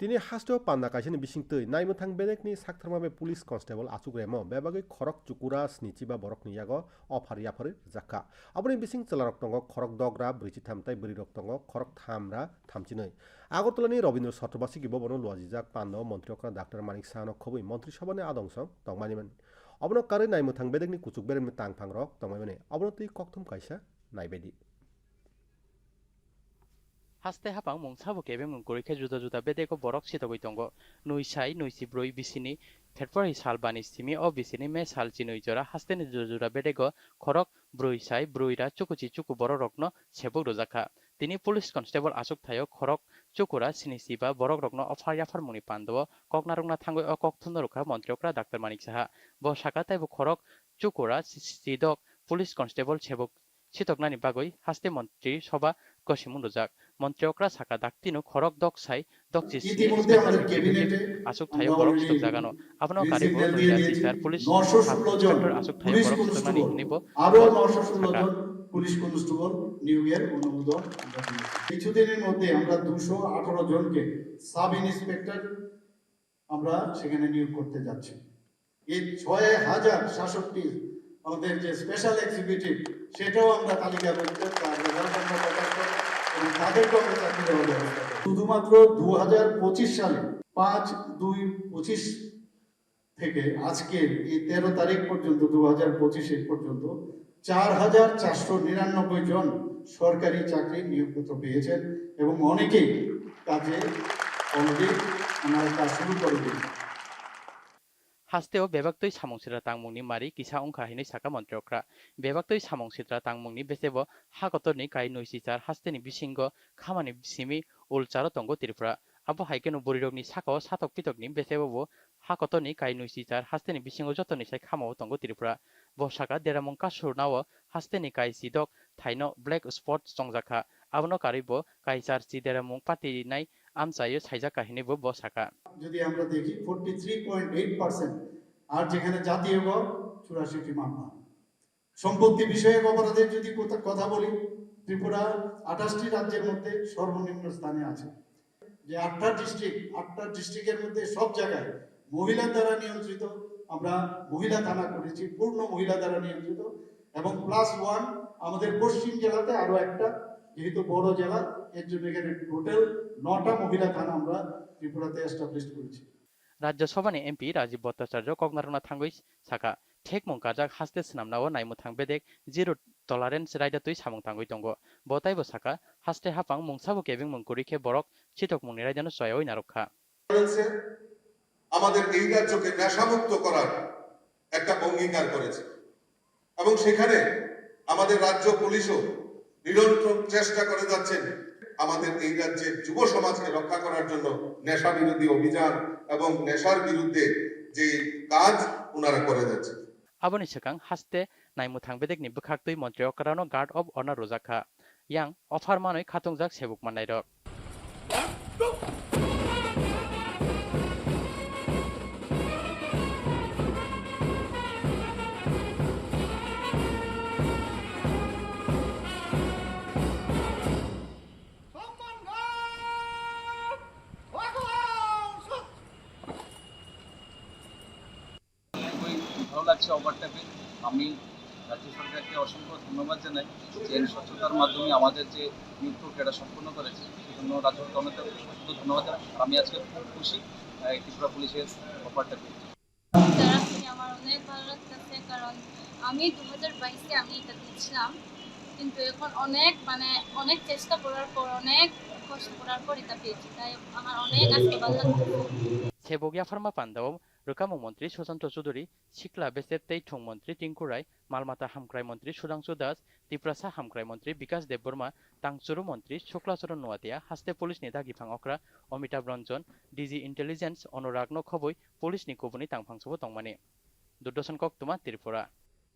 তিনি হাস্টেও পান্না কাইসিনি bisingtui naimwthang bedekni saktharmabe pulis constable achuk remo bebagui khorok chukura snichiba borok ni yago ofar yapari jakka aboni bising chelarok tongo khorok dogra briji thamtai bri rok tongo khorok thamra thamchinoi আগরতলানি Rabindra ছত্রবাসী বনো লজিজাক পান্ন মন্ত্রী অকরা doctor মানিক সাহানো খবই মন্ত্রী সভানে আদংসং তংমানিমেন অবনো কারে নাইমুথাং বেদেকনি কুচুক বেরেমনি তাংফাং rock তংমাইমানে অবনো তুই ককথুম কাইসা নাইবেদি haste hapang mung sabu kebe mung kori khe juda juda bede ko borok sitogoi tongo nui sai nui si broi bisini therpor hi sal bani simi o bisini me sal chi nui ni juda juda bede ko khorok sai broi ra chukuchi chuku borok rokno sebuk rojakha তিনি police constable আসুক থায়ো খরক চুকুরা সিনিসি বা বরক রগ্ন offer ইয়াফার মুনি পান্দব ককনারংনা থাঙ্গই অ ককথুন রক্ষা মন্ত্রীকরা ডাক্তার মানিক সাহা ব শাখা তাইব খরক চুকুরা সিদক পুলিশ কনস্টেবল সেবক সিতকনানি বাগৈ হাস্তে মন্ত্রী সভা কসিমুন রোজাক মন্ত্রীকরা ডাক্তিনু খরক আসুক আমরা বরক জাগানো। আপনো পুলিশ 916 জন আসুক পুলিশ বরক কনস্টেবল। নিব। আরও নশো ষোলো থাকা। জন পুলিশ কনস্টেবল অনুমোদন। কিছুদিনের মধ্যে আমরা দুশো আঠারো জনকে সাব ইন্সপেক্টর আমরা সেখানে নিয়োগ করতে যাচ্ছি। এই ছয় হাজার সাতষট্টি আমাদের যে স্পেশাল এক্সিকিউটিভ সেটাও আমরা তালিকাবদ্ধ তার প্রকাশ করব তাদেরকেও আমরা চাকরি দেওয়ার ব্যবস্থা শুধুমাত্র দু হাজার পঁচিশ সালে, পাঁচ দুই পঁচিশ থেকে আজকের এই তেরো তারিখ পর্যন্ত দু হাজার পঁচিশের পর্যন্ত চার হাজার চারশো নিরানব্বই জন সরকারি চাকরি নিয়োগপত্র পেয়েছেন এবং অনেকেই কাজে অলরেডি ওনারা কাজ শুরু করে দিয়েছেন। হাস্তেও বেবাক্তই সামংসিদ্রা তাংমুংনি মারি কিসা অংখা হিनै সাকা মন্ত্রকরা বেবাক্তই সামংসিদ্রা তাংমুংনি বেসেব হাকতনি কাই নৈসিচার হাস্তেনি বিসিঙ্গ খামানি সিমি উলচার তঙ্গ ত্রিপুরা আবো হাইকেনো বরিরগনি সাকাও সাতক পিতকনি বেসেবো হাকতনি কাই নৈসিচার হাস্তেনি বিসিঙ্গ যতনি সাই খামাও তঙ্গ Tripura kasur nawo hasteni kai sidok thaino black spot chongjaka. Abono karibo kaisar si deramong pati nai amchayo saija kahini bo bo saka. যদি আমরা দেখি forty three point eight percent আর যেখানে জাতীয় গড়, চুরাশিটি মামলা। সম্পত্তি বিষয়ক অপরাধের যদি কথা- বলি, ত্রিপুরা আঠাশটি রাজ্যের মধ্যে সর্বনিম্ন স্থানে আছে। যে আটটা ডিস্ট্রিক্ট আটটা ডিস্ট্রিক্টের মধ্যে সব জায়গায় মহিলা দ্বারা নিয়ন্ত্রিত, আমরা মহিলা থানা করেছি, পূর্ণ মহিলা দ্বারা নিয়ন্ত্রিত, এবং প্লাস ওয়ান আমাদের পশ্চিম জেলাতে আরও একটা, যেহেতু বড় জেলা, এর জন্য এখানে টোটাল নটা মহিলা থানা আমরা ত্রিপুরাতে এস্টাবলিশ করেছি। রাজ্যসভানি এমপি রাজীব ভট্টাচার্য কগনারনা থাঙ্গই সাকা ঠেক মং কাজাক হাস্তে স্নামনাও নাইমুথাং বেদেক জিরো টলারেন্স রাইদাতুই সামং থাঙ্গই তঙ্গ বতাইবো সাকা হাস্তে হাপাং মুংসাবো কেবিং মুংকুরিখে বরক চিতক মুংনি রাইদানো সয়ই নারক্ষা করেছে আমাদের এই রাজ্যকে নেশামুক্ত করার একটা অঙ্গীকার করেছে। এবং সেখানে আমাদের রাজ্য পুলিশও নিরন্তর চেষ্টা করে যাচ্ছেন। আমাদের এই রাজ্যের যুব সমাজকে রক্ষা করার জন্য নেশা বিরোধী অভিযান এবং নেশার বিরুদ্ধে যে কাজ ওনারা করে যাচ্ছেন aboni sekang haste naimmuthang bedek ni bukhaktui mantri okrano guard of honor rojakha yang offer manoi khatungjak sebuk manai লাগছে অফারটাকে আমি রাজ্য সরকারকে অসংখ্য ধন্যবাদ জানাই যে স্বচ্ছতার মাধ্যমে আমাদের যে নিয়োগ প্রক্রিয়াটা সম্পন্ন করেছে। সেই জন্য রাজ্য গভর্নমেন্টকে অসংখ্য ধন্যবাদ জানাই। আমি আজকে খুব খুশি ত্রিপুরা পুলিশের অফারটা পেয়ে আমার অনেক ভালো লাগতেছে কারণ আমি দু হাজার বাইশে আমি এটা দিয়েছিলাম কিন্তু এখন অনেক মানে অনেক চেষ্টা করার পর অনেক কষ্ট করার পর এটা পেয়েছি। তাই আমার অনেক আজকে ভালো লাগছে sebok yafarma pandao রুকামুং মন্ত্রী সুশান্ত চৌধুরী, শিকলা বেসের তেইঠং মন্ত্রী টিঙ্কু রায়, মালমাতা হামক্রাই মন্ত্রী সুধাংশু দাস, তিপ্রাসা হামক্রাই মন্ত্রী বিকাশ দেববর্মা, তাংচুরু মন্ত্রী শুক্লাচরণ নোয়াতিয়া, হাস্তে পুলিশ নেতা গিফাং অক্রা, অমিতাভ রঞ্জন, ডিজি ইন্টেলিজেন্স অনুরাগ্ন খবৈ পুলিশ কুবুনি তাংফাংসবো তংমানি। কক তোমা ত্রিপুরা।